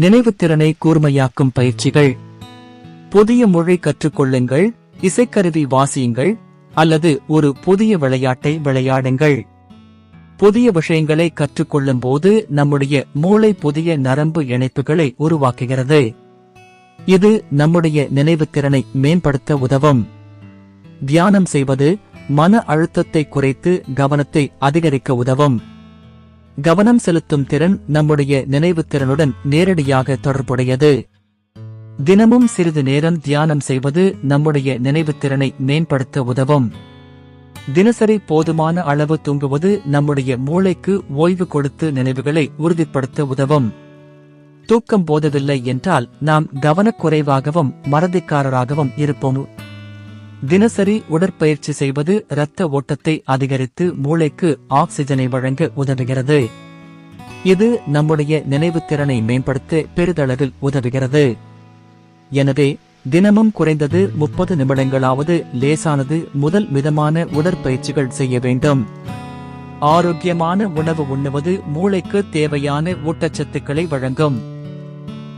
நினைவுத்திறனை கூர்மையாக்கும் பயிற்சிகள். புதிய மொழி கற்றுக்கொள்ளுங்கள் இசைக்கருவி வாசியுங்கள் அல்லது ஒரு புதிய விளையாட்டை விளையாடுங்கள். புதிய விஷயங்களை கற்றுக்கொள்ளும் போது நம்முடைய மூளை புதிய நரம்பு இணைப்புகளை உருவாக்குகிறது. இது நம்முடைய நினைவுத்திறனை மேம்படுத்த உதவும். தியானம் செய்வது மன அழுத்தத்தை குறைத்து கவனத்தை அதிகரிக்க உதவும். கவனம் செலுத்தும் திறன் நம்முடைய நினைவுத்திறனுடன் நேரடியாக தொடர்புடையது. தினமும் சிறிது நேரம் தியானம் செய்வது நம்முடைய நினைவுத்திறனை மேம்படுத்த உதவும். தினசரி போதுமான அளவு தூங்குவது நம்முடைய மூளைக்கு ஓய்வு கொடுத்து நினைவுகளை உறுதிப்படுத்த உதவும். தூக்கம் போதவில்லை என்றால் நாம் கவனக்குறைவாகவும் மறதிக்காரராகவும் இருப்போம். தினசரி உடற்பயிற்சி செய்வது இரத்த ஓட்டத்தை அதிகரித்து மூளைக்கு ஆக்சிஜனை வழங்க உதவுகிறது. இது நம்முடைய நினைவுத்திறனை மேம்படுத்த பெரிதளவில் உதவுகிறது. எனவே தினமும் குறைந்தது முப்பது நிமிடங்களாவது லேசானது முதல் மிதமான உடற்பயிற்சிகள் செய்ய வேண்டும். ஆரோக்கியமான உணவு உண்ணுவது மூளைக்கு தேவையான ஊட்டச்சத்துக்களை வழங்கும்.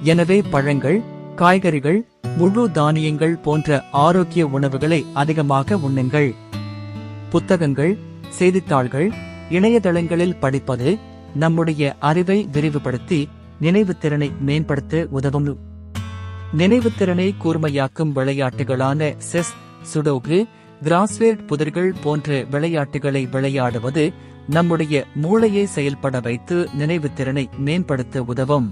எனவே பழங்கள் காய்கறிகள் முழு தானியங்கள் போன்ற ஆரோக்கிய உணவுகளை அதிகமாக உண்ணுங்கள். புத்தகங்கள் செய்தித்தாள்கள் இணையதளங்களில் படிப்பது நம்முடைய அறிவை விரிவுபடுத்தி நினைவுத்திறனை மேம்படுத்த உதவும். நினைவுத்திறனை கூர்மையாக்கும் விளையாட்டுகளான செஸ் சுடோகு கிராஸ்வேர்ட் புதிர்கள் போன்ற விளையாட்டுகளை விளையாடுவது நம்முடைய மூளையை செயல்பட வைத்து நினைவுத்திறனை மேம்படுத்த உதவும்.